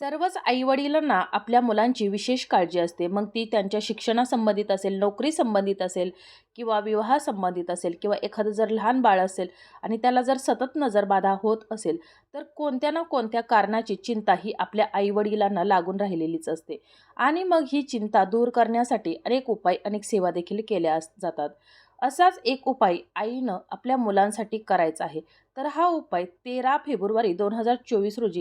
सर्वच आईवडिलांना आपल्या मुलांची विशेष काळजी असते. मग ती त्यांच्या शिक्षणासंबंधित असेल नोकरी संबंधित असेल किंवा विवाहासंबंधित असेल किंवा एखादं जर लहान बाळ असेल आणि त्याला जर सतत नजरबाधा होत असेल तर कोणत्या ना कोणत्या कारणाची चिंता ही आपल्या आईवडिलांना लागून राहिलेलीच असते. आणि मग ही चिंता दूर करण्यासाठी अनेक उपाय अनेक सेवा देखील केल्या अस- जातात. असाच एक उपाय आईनं आपल्या मुलांसाठी करायचा आहे. तर हा उपाय तेरा फेब्रुवारी दोन हजार चोवीस रोजी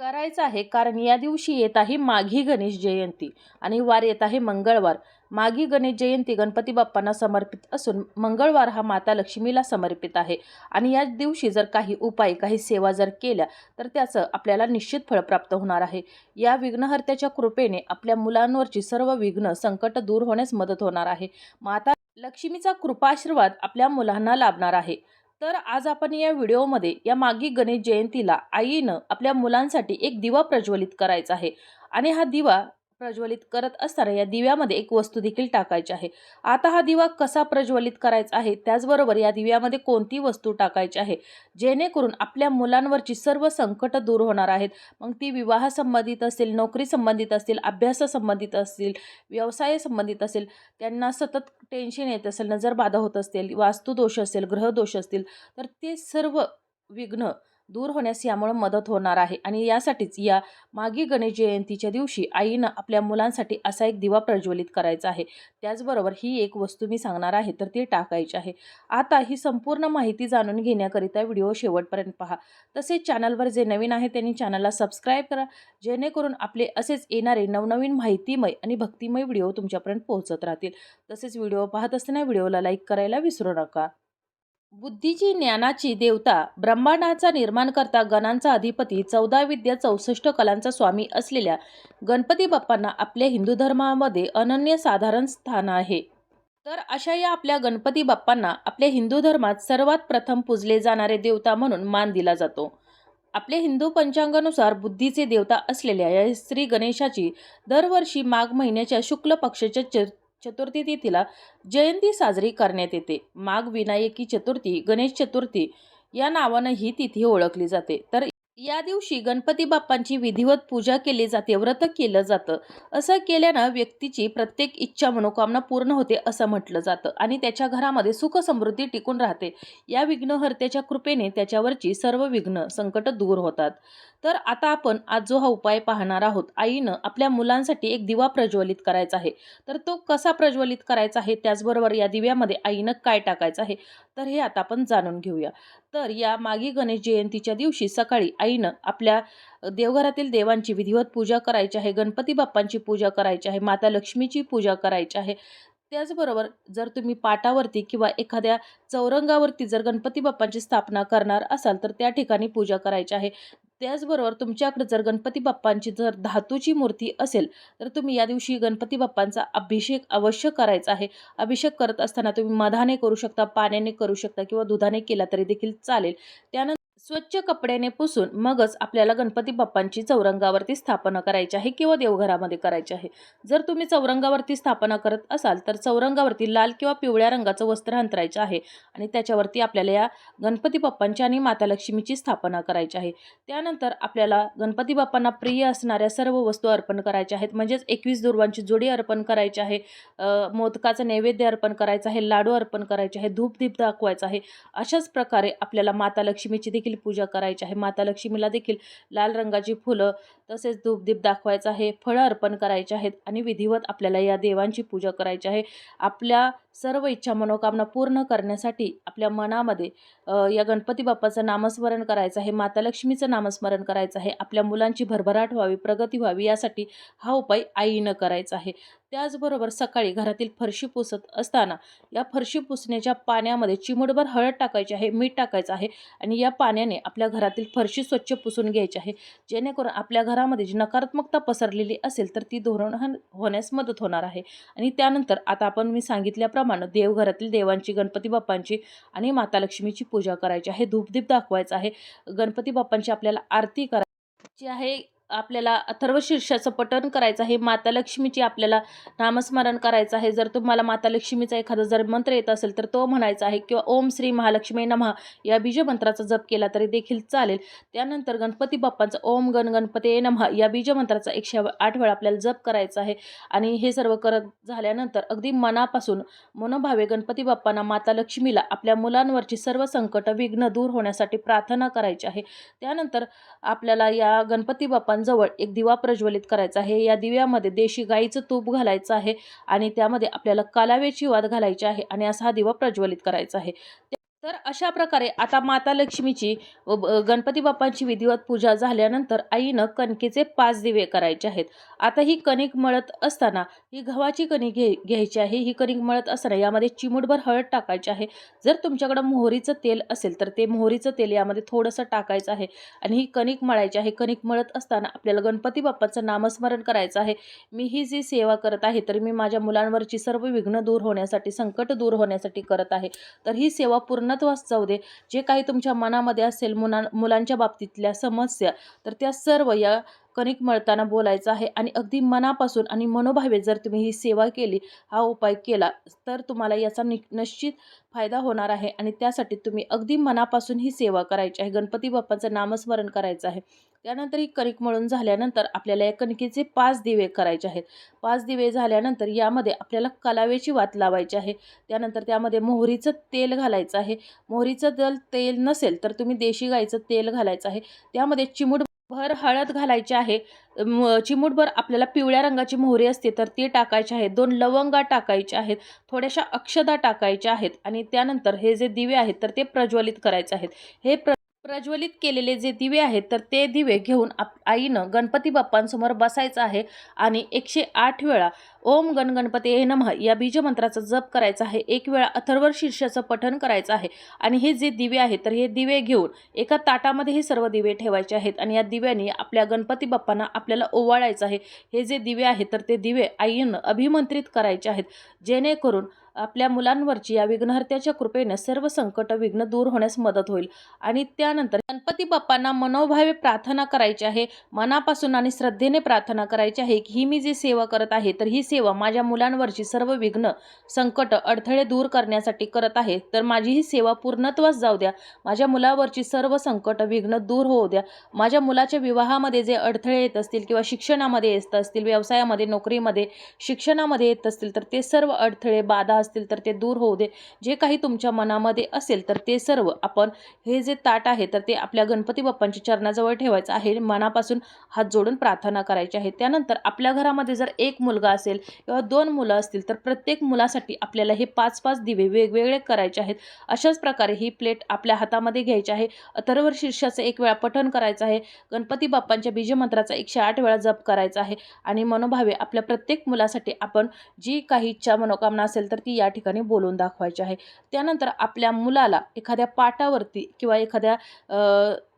करायचं आहे कारण या दिवशी येत आहे माघी गणेश जयंती आणि वार येत आहे मंगळवार. माघी गणेश जयंती गणपती बाप्पांना समर्पित असून मंगळवार हा माता लक्ष्मीला समर्पित आहे आणि या दिवशी जर काही उपाय काही सेवा जर केल्या तर त्याचं आपल्याला निश्चित फळ प्राप्त होणार आहे. या विघ्नहर्त्याच्या कृपेने आपल्या मुलांवरची सर्व विघ्न संकट दूर होण्यास मदत होणार आहे. माता लक्ष्मीचा कृपाशीर्वाद आपल्या मुलांना लाभणार आहे. तर आज आपण या व्हिडिओमध्ये या मागी गणेश जयंतीला आईनं आपल्या मुलांसाठी एक दिवा प्रज्वलित करायचा आहे. आणि हा दिवा प्रज्वलित करत असताना या दिव्यामध्ये एक वस्तू देखील टाकायची आहे. आता हा दिवा कसा प्रज्वलित करायचा आहे? त्याचबरोबर या दिव्यामध्ये कोणती वस्तू टाकायची आहे? जेणेकरून आपल्या मुलांवरची सर्व संकट दूर होणार आहेत. मग ती विवाह संबंधित असेल नोकरी संबंधित असतील अभ्यासासंबंधित असतील व्यवसाय संबंधित असेल त्यांना सतत टेन्शन येत असेल नजरबाधा होत असतील वास्तुदोष असेल ग्रहदोष असतील तर ते सर्व विघ्न दूर होण्यास यामुळे मदत होणार आहे. आणि यासाठीच या मागी गणेश जयंतीच्या दिवशी आईनं आपल्या मुलांसाठी असा एक दिवा प्रज्वलित करायचा आहे. त्याचबरोबर ही एक वस्तू मी सांगणार आहे तर ती टाकायची आहे. आता ही संपूर्ण माहिती जाणून घेण्याकरिता व्हिडिओ शेवटपर्यंत पहा. तसेच चॅनलवर जे नवीन आहे त्यांनी चॅनलला सबस्क्राईब करा जेणेकरून आपले असेच येणारे नवनवीन माहितीमय आणि भक्तिमय व्हिडिओ तुमच्यापर्यंत पोहोचत राहतील. तसेच व्हिडिओ पाहत असताना व्हिडिओला लाईक करायला विसरू नका. बुद्धीची ज्ञानाची देवता ब्रह्मांडाचा निर्माण करता गणांचा अधिपती चौदा विद्या चौसष्ट कलांचा स्वामी असलेल्या गणपती बाप्पांना आपल्या हिंदू धर्मामध्ये अनन्यसाधारण स्थान आहे. तर अशा या आपल्या गणपती बाप्पांना आपल्या हिंदू धर्मात सर्वात प्रथम पूजले जाणारे देवता म्हणून मान दिला जातो. आपल्या हिंदू पंचांगानुसार बुद्धीचे देवता असलेल्या या श्री गणेशाची दरवर्षी माघ महिन्याच्या शुक्ल पक्षाच्या च चतुर्थी तिथीला जयंती साजरी करण्यात येते. माघ विनायकी चतुर्थी गणेश चतुर्थी या नावानं ही तिथी ओळखली जाते. तर या दिवशी गणपती बाप्पांची विधिवत पूजा केली जाते व्रत केलं जातं. असं केल्यानं व्यक्तीची प्रत्येक इच्छा मनोकामना पूर्ण होते असं म्हटलं जातं आणि त्याच्या घरामध्ये सुख समृद्धी टिकून राहते. या विघ्नहर्त्याच्या कृपेने त्याच्यावरची सर्व विघ्न संकट दूर होतात. तर आता आपण आज जो हा उपाय पाहणार आहोत आईनं आपल्या मुलांसाठी एक दिवा प्रज्वलित करायचा आहे. तर तो कसा प्रज्वलित करायचा आहे त्याचबरोबर या दिव्यामध्ये आईनं काय टाकायचं आहे तर हे आता आपण जाणून घेऊया. तर या मागी गणेश जयंतीच्या दिवशी सकाळी आईनं आपल्या देवघरातील देवांची विधिवत पूजा करायची आहे गणपती बाप्पांची पूजा करायची आहे माता लक्ष्मीची पूजा करायची आहे. त्याचबरोबर जर तुम्ही पाटावरती किंवा एखाद्या चौरंगावरती जर गणपती बाप्पांची स्थापना करणार असाल तर त्या ठिकाणी पूजा करायची आहे. त्याचबरोबर तुमच्याकडे जर गणपती बाप्पांची जर धातूची मूर्ती असेल तर तुम्ही या दिवशी गणपती बाप्पांचा अभिषेक अवश्य करायचा आहे. अभिषेक करत असताना तुम्ही मधाने करू शकता पाण्याने करू शकता किंवा दुधाने केला तरी देखील चालेल. त्यानंतर स्वच्छ कपड्याने पुसून मगच आपल्याला गणपती बाप्पांची चौरंगावरती स्थापना करायची आहे किंवा देवघरामध्ये करायची आहे. जर तुम्ही चौरंगावरती स्थापना करत असाल तर चौरंगावरती लाल किंवा पिवळ्या रंगाचं वस्त्र अंतरायचं आहे आणि त्याच्यावरती आपल्याला या गणपती बाप्पांची आणि माता लक्ष्मीची स्थापना करायची आहे. त्यानंतर आपल्याला गणपती बाप्पांना प्रिय असणाऱ्या सर्व वस्तू अर्पण करायच्या आहेत. म्हणजेच एकवीस दुर्वांची जोडी अर्पण करायची आहे. मोदकाचं नैवेद्य अर्पण करायचं आहे. लाडू अर्पण करायचे आहे. धूपदीप दाखवायचं आहे. अशाच प्रकारे आपल्याला माता लक्ष्मीची देखील पूजा करायची आहे. माता लक्ष्मीला देखील लाल रंगाची फुलं तसेच धूपदीप दाखवायचं आहे. फळं अर्पण करायचे आहेत आणि विधिवत आपल्याला या देवांची पूजा करायची आहे. आपल्या सर्व इच्छा मनोकामना पूर्ण करण्यासाठी आपल्या मनामध्ये या गणपती बाप्पाचं नामस्मरण करायचं आहे माता लक्ष्मीचं नामस्मरण करायचं आहे आपल्या मुलांची भरभराट व्हावी प्रगती व्हावी यासाठी हा उपाय आईनं करायचा आहे. त्याचबरोबर सकाळी घरातील फरशी पुसत असताना या फरशी पुसण्याच्या पाण्यामध्ये चिमूटभर हळद टाकायची आहे मीठ टाकायचं आहे आणि या पाण्याने आपल्या घरातील फरशी स्वच्छ पुसून घ्यायची आहे. जेणेकरून आपल्या घरामध्ये जी नकारात्मकता पसरलेली असेल तर ती धोरण होण्यास मदत होणार आहे. आणि त्यानंतर आता आपण मी सांगितल्याप्रमाणे देवघरातील देवांची गणपती बाप्पांची आणि माता लक्ष्मीची पूजा करायची आहे. धूपदीप दाखवायचा आहे. गणपती बाप्पांची आपल्याला आरती करायची आहे. आपल्याला अथर्व शीर्षाचं पठण करायचं आहे. माता लक्ष्मीची आपल्याला नामस्मरण करायचं आहे. जर तुम्हाला माता लक्ष्मीचा एखादा जर मंत्र येत असेल तर तो म्हणायचा आहे किंवा ओम श्री महालक्ष्मी नमः या बीजमंत्राचा जप केला तरी देखील चालेल. त्यानंतर गणपती बाप्पांचा ओम गण गणपती नमः या बीजमंत्राचा एकशे आठ वेळा आपल्याला जप करायचा आहे. आणि हे सर्व करत झाल्यानंतर अगदी मनापासून मनोभावे गणपती बाप्पांना माता लक्ष्मीला आपल्या मुलांवरची सर्व संकट विघ्न दूर होण्यासाठी प्रार्थना करायची आहे. त्यानंतर आपल्याला या गणपती बाप्पा बाप्पांजवळ एक दिवा प्रज्वलित करायचा आहे. या दिव्यामध्ये देशी गाईचं तूप घालायचं आहे आणि त्यामध्ये आपल्याला कालाव्याची वाद घालायची आहे आणि असा हा दिवा प्रज्वलित करायचा आहे. तर अशा प्रकारे आता माता लक्ष्मीची व गणपती बाप्पांची विधिवत पूजा झाल्यानंतर आईनं कणकेचे पाच दिवे करायचे आहेत. आता ही कणिक मळत असताना ही गव्हाची कणिक घे घ्यायची आहे ही कणिक मळत असताना यामध्ये चिमूटभर हळद टाकायची आहे. जर तुमच्याकडं मोहरीचं तेल असेल तर ते मोहरीचं तेल यामध्ये थोडंसं टाकायचं आहे आणि ही कणिक मळायची आहे. कणिक मळत असताना आपल्याला गणपती बाप्पाचं नामस्मरण करायचं आहे. मी ही जी सेवा करत आहे तर मी माझ्या मुलांवरची सर्व विघ्न दूर होण्यासाठी संकट दूर होण्यासाठी करत आहे. तर ही सेवा पूर्ण पूर्णत्वास जाऊ दे. जे काही तुमच्या मनामध्ये असेल मुला मुलांच्या बाबतीतल्या समस्या तर त्या सर्व या कणिक मळताना बोलायचं आहे. आणि अगदी मनापासून आणि मनोभावे जर तुम्ही ही सेवा केली हा उपाय केला तर तुम्हाला याचा नि निश्चित फायदा होणार आहे. आणि त्यासाठी तुम्ही अगदी मनापासून ही सेवा करायची आहे. गणपती बाप्पाचं नामस्मरण करायचं आहे. त्यानंतर ही कणिक मळून झाल्यानंतर आपल्याला या कणकेचे पाच दिवे करायचे आहेत. पाच दिवे झाल्यानंतर यामध्ये आपल्याला कलावेची वात लावायची आहे. त्यानंतर त्यामध्ये मोहरीचं तेल घालायचं आहे. मोहरीचं जर तेल नसेल तर तुम्ही देशी गाईचं तेल घालायचं आहे. त्यामध्ये चिमूट भर हळद घालायची आहे. चिमूटभर आपल्याला पिवळ्या रंगाची मोहरी असते तर ती टाकायची आहे. दोन लवंगा टाकायच्या आहेत. थोड्याशा अक्षदा टाकायच्या आहेत आणि त्यानंतर हे जे दिवे आहेत तर ते प्रज्वलित करायचे आहेत. हे प्र प्रज्वलित केलेले जे दिवे आहेत तर ते दिवे घेऊन आप आईनं गणपती बाप्पांसमोर बसायचं आहे आणि एकशे आठ वेळा ओम गण गणपती हे नमः या बीजमंत्राचा जप करायचा आहे. एक वेळा अथर्व शीर्षाचं पठण करायचं आहे आणि हे जे दिवे आहेत तर हे दिवे घेऊन एका ताटामध्ये हे सर्व दिवे ठेवायचे आहेत आणि या दिव्याने आपल्या गणपती बाप्पांना आपल्याला ओवाळायचं आहे. हे जे दिवे आहेत तर ते दिवे आईनं अभिमंत्रित करायचे आहेत. जेणेकरून आपल्या मुलांवरची या विघ्नहर्त्याच्या कृपेने सर्व संकट विघ्न दूर होण्यास मदत होईल. आणि त्यानंतर गणपती बाप्पांना मनोभावे प्रार्थना करायची आहे. मनापासून आणि श्रद्धेने प्रार्थना करायची आहे की ही मी जी सेवा करत आहे तर ही सेवा माझ्या मुलांवरची सर्व विघ्न संकट अडथळे दूर करण्यासाठी करत आहे. तर माझी ही सेवा पूर्णत्वास जाऊ द्या. माझ्या मुलावरची सर्व संकट विघ्न दूर होऊ द्या. माझ्या मुलाच्या विवाहामध्ये जे अडथळे येत असतील किंवा शिक्षणामध्ये येत असतील व्यवसायामध्ये नोकरीमध्ये शिक्षणामध्ये येत असतील तर ते सर्व अडथळे बाधा असतील तर ते दूर होऊ दे. जे काही तुमच्या मनामध्ये असेल तर ते सर्व आपण हे जे ताट आहे तर ते आपल्या गणपती बाप्पांच्या चरणाजवळ ठेवायचं आहे. मनापासून हात जोडून प्रार्थना करायची आहे. त्यानंतर आपल्या घरामध्ये जर एक मुलगा असेल किंवा दोन मुलं असतील तर प्रत्येक मुलासाठी आपल्याला हे पाच पाच दिवे वेगवेगळे करायचे आहेत. अशाच प्रकारे ही प्लेट आपल्या हातामध्ये घ्यायची आहे. अथर्व शीर्षाचं एक वेळा पठण करायचं आहे. गणपती बाप्पांच्या बीजमंत्राचा एकशे आठ वेळा जप करायचा आहे. आणि मनोभावे आपल्या प्रत्येक मुलासाठी आपण जी काही इच्छा मनोकामना असेल तर ती या ठिकाणी बोलून दाखवायची आहे. त्यानंतर आपल्या मुलाला एखाद्या पाटावरती किंवा एखाद्या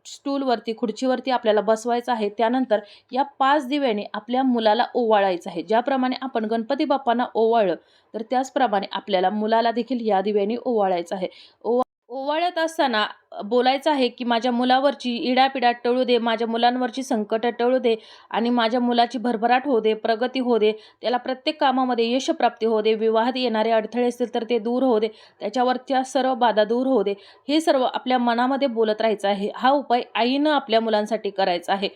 स्टूलवरती खुर्चीवरती आपल्याला बसवायचं आहे. त्यानंतर या पाच दिव्याने आपल्या मुलाला ओवाळायचं आहे. ज्याप्रमाणे आपण गणपती बाप्पांना ओवाळलं तर त्याचप्रमाणे आपल्याला मुलाला देखील या दिव्याने ओवाळायचं आहे. ओवा ओवाळत असताना बोलायचं आहे की माझ्या मुलावरची इडापिडा टळू दे माझ्या मुलांवरची संकट टळू दे आणि माझ्या मुलाची भरभराट होऊ दे प्रगती होऊ दे त्याला प्रत्येक कामामध्ये यशप्राप्ती होऊ दे विवाहात येणारे अडथळे असतील तर ते दूर होऊ दे त्याच्यावरच्या सर्व बाधा दूर होऊ दे हे सर्व आपल्या मनामध्ये बोलत राहायचं आहे. हा उपाय आईनं आपल्या मुलांसाठी करायचा आहे.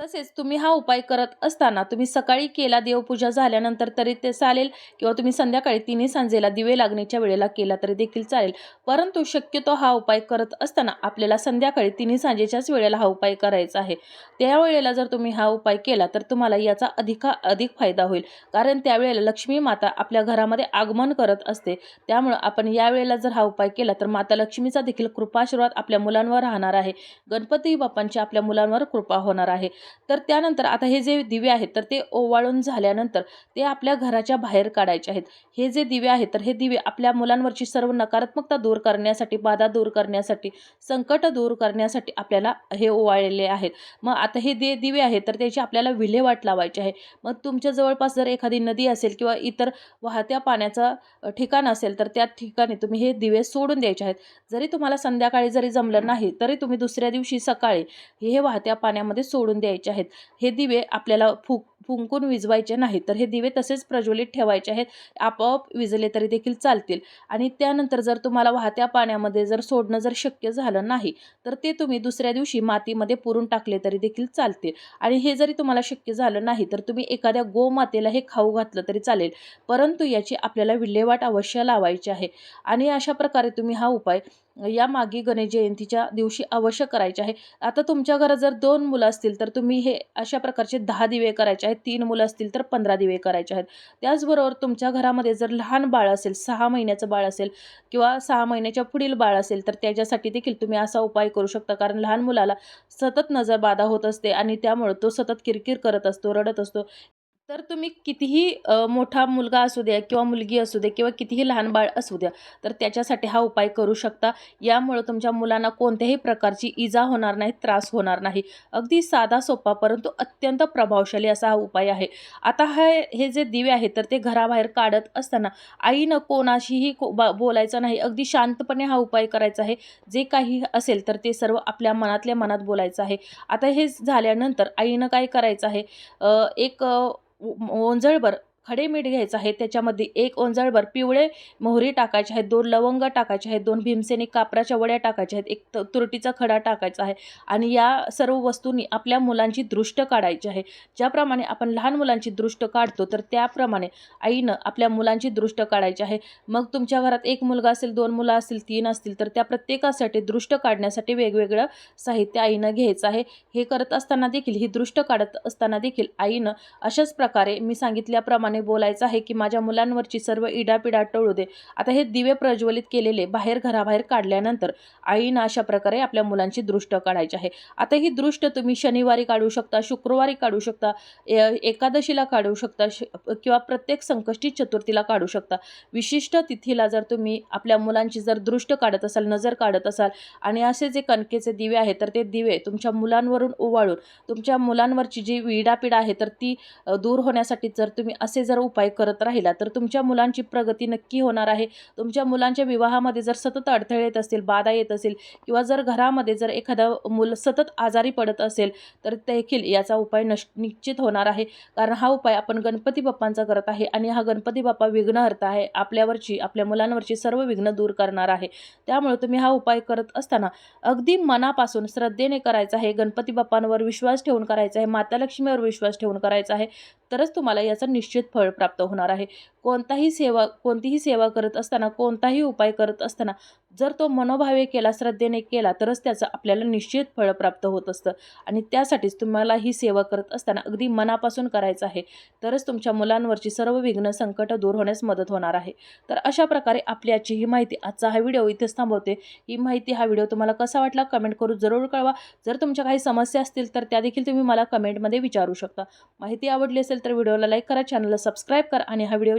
तसेच तुम्ही हा उपाय करत असताना तुम्ही सकाळी केला देवपूजा झाल्यानंतर तरी ते चालेल किंवा तुम्ही संध्याकाळी तिन्ही सांजेला दिवे लागण्याच्या वेळेला केला तरी देखील चालेल. परंतु शक्यतो हा उपाय करत असताना आपल्याला संध्याकाळी तिन्ही सांजेच्याच वेळेला हा उपाय करायचा आहे. त्यावेळेला जर तुम्ही हा उपाय केला तर तुम्हाला याचा अधिका अधिक फायदा होईल. कारण त्यावेळेला लक्ष्मी माता आपल्या घरामध्ये आगमन करत असते. त्यामुळं आपण यावेळेला जर हा उपाय केला तर माता लक्ष्मीचा देखील कृपाशीर्वाद आपल्या मुलांवर राहणार आहे. गणपती बाप्पांची आपल्या मुलांवर कृपा होणार आहे. तर त्यानंतर आता हे जे दिवे आहेत तर ते ओवाळून झाल्यानंतर ते आपल्या घराच्या बाहेर काढायचे आहेत. हे जे दिवे आहेत तर हे दिवे आपल्या मुलांवरची सर्व नकारात्मकता दूर करण्यासाठी बाधा दूर करण्यासाठी संकट दूर करण्यासाठी आपल्याला हे ओवाळलेले आहेत. मग आता हे दे दिवे आहेत तर त्याची आपल्याला विल्हेवाट लावायची आहे. मग तुमच्या जवळपास जर एखादी नदी असेल किंवा इतर वाहत्या पाण्याचं ठिकाण असेल तर त्या ठिकाणी तुम्ही हे दिवे सोडून द्यायचे आहेत. जरी तुम्हाला संध्याकाळी जरी जमलं नाही तरी तुम्ही दुसऱ्या दिवशी सकाळी हे वाहत्या पाण्यामध्ये सोडून द्यायचे घ्यायचे आहेत. हे दिवे आपल्याला फुक फुंकून विजवायचे नाही तर हे दिवे तसेच प्रज्वलित ठेवायचे आहेत. आपोआप विजले तरी देखील चालतील. आणि त्यानंतर जर तुम्हाला वाहत्या पाण्यामध्ये जर सोडणं जर शक्य झालं नाही तर ते तुम्ही दुसऱ्या दिवशी मातीमध्ये पुरून टाकले तरी देखील चालतील. आणि हे जरी तुम्हाला शक्य झालं नाही तर तुम्ही एखाद्या गोमातेला हे खाऊ घातलं तरी चालेल. परंतु याची आपल्याला विल्हेवाट अवश्य लावायची आहे. आणि अशा प्रकारे तुम्ही हा उपाय या मागे गणेश जयंतीच्या दिवशी अवश्य करायचे आहे. आता तुमच्या घरात जर दोन मुलं असतील तर तुम्ही हे अशा प्रकारचे दहा दिवे करायचे आहेत. तीन मुलं असतील तर पंधरा दिवे करायचे आहेत. त्याचबरोबर तुमच्या घरामध्ये जर लहान बाळ असेल सहा महिन्याचं बाळ असेल किंवा सहा महिन्याच्या पुढील बाळ असेल तर त्याच्यासाठी देखील तुम्ही असा उपाय करू शकता. कारण लहान मुलाला सतत नजरबाधा होत असते आणि त्यामुळं तो सतत किरकिर करत असतो रडत असतो. तर तुम्ही कितीही मोठा मुलगा असू द्या किंवा मुलगी असू दे किंवा कितीही लहान बाळ असू द्या तर त्याच्यासाठी हा उपाय करू शकता. यामुळं तुमच्या मुलांना कोणत्याही प्रकारची इजा होणार नाही त्रास होणार नाही. अगदी साधा सोपा परंतु अत्यंत प्रभावशाली असा हा उपाय आहे. आता हे हे जे दिवे आहेत तर ते घराबाहेर काढत असताना आईनं कोणाशीही को बा बोलायचं नाही. अगदी शांतपणे हा उपाय करायचा आहे. जे काही असेल तर ते सर्व आपल्या मनातल्या मनात बोलायचं आहे. आता हे झाल्यानंतर आईनं काय करायचं आहे? एक ओंजळ बर खडे मीठ घ्यायचं आहे. त्याच्यामध्ये एक ओंजळभर पिवळे मोहरी टाकायचे आहेत दोन लवंग टाकायचे आहेत दोन भीमसेनी कापराच्या वड्या टाकायच्या आहेत एक तुरटीचा खडा टाकायचा आहे आणि या सर्व वस्तूंनी आपल्या मुलांची दृष्ट काढायची आहे. ज्याप्रमाणे आपण लहान मुलांची दृष्ट काढतो तर त्याप्रमाणे आईनं आपल्या मुलांची दृष्ट काढायची आहे. मग तुमच्या घरात एक मुलगा असेल दोन मुलं असतील तीन असतील तर त्या प्रत्येकासाठी दृष्ट काढण्यासाठी वेगवेगळं साहित्य आईनं घ्यायचं आहे. हे करत असताना देखील ही दृष्ट काढत असताना देखील आईनं अशाच प्रकारे मी सांगितल्याप्रमाणे बोलायचं आहे की माझ्या मुलांवरची सर्व इडापिडा टळू दे. आता हे दिवे प्रज्वलित केलेले बाहेर घराबाहेर काढल्यानंतर आईनं अशा प्रकारे आपल्या मुलांची दृष्ट काढायची आहे. आता ही दृष्ट तुम्ही शनिवारी काढू शकता शुक्रवारी काढू शकता एकादशीला काढू शकता श किंवा प्रत्येक संकष्टी चतुर्थीला काढू शकता. विशिष्ट तिथीला जर तुम्ही आपल्या मुलांची जर दृष्ट काढत असाल नजर काढत असाल आणि असे जे कणकेचे दिवे आहेत तर ते दिवे तुमच्या मुलांवरून ओवाळून तुमच्या मुलांवरची जी विडापिडा आहे तर ती दूर होण्यासाठी जर तुम्ही असे जर उपाय करत राहिला तर तुमच्या मुलांची प्रगती नक्की होणार आहे. तुमच्या मुलांच्या विवाहामध्ये जर सतत अडथळे येत असतील बाधा येत असेल किंवा जर घरामध्ये जर एखादं मुलं सतत आजारी पडत असेल तर देखील याचा उपाय नश निश्चित होणार आहे. कारण हा उपाय आपण गणपती बाप्पांचा करत आहे आणि हा गणपती बाप्पा विघ्नहर्ता आहे. आपल्यावरची आपल्या मुलांवरची सर्व विघ्न दूर करणार आहे. त्यामुळे तुम्ही हा उपाय करत असताना अगदी मनापासून श्रद्धेने करायचा आहे. गणपती बाप्पांवर विश्वास ठेवून करायचा आहे. माता लक्ष्मीवर विश्वास ठेवून करायचा आहे. तरच तुम्हाला याचं निश्चित फळ प्राप्त होणार आहे. कोणताही सेवा कोणतीही सेवा करत असताना कोणताही उपाय करत असताना जर तो मनोभावे केला श्रद्धेने केला तरच त्याचं आपल्याला निश्चित फळ प्राप्त होत असतं. आणि त्यासाठीच तुम्हाला ही सेवा करत असताना अगदी मनापासून करायचं आहे तरच तुमच्या मुलांवरची सर्व विघ्न संकट दूर होण्यास मदत होणार आहे. तर अशा प्रकारे आपली आजची ही माहिती आजचा हा व्हिडिओ इथेच थांबवते. ही माहिती हा व्हिडिओ तुम्हाला कसा वाटला कमेंट करून जरूर कळवा. जर तुमच्या काही समस्या असतील तर त्या देखील तुम्ही मला कमेंटमध्ये विचारू शकता. माहिती आवडली असेल तर व्हिडिओला लाईक करा चॅनलला सबस्क्राईब करा आणि हा व्हिडिओ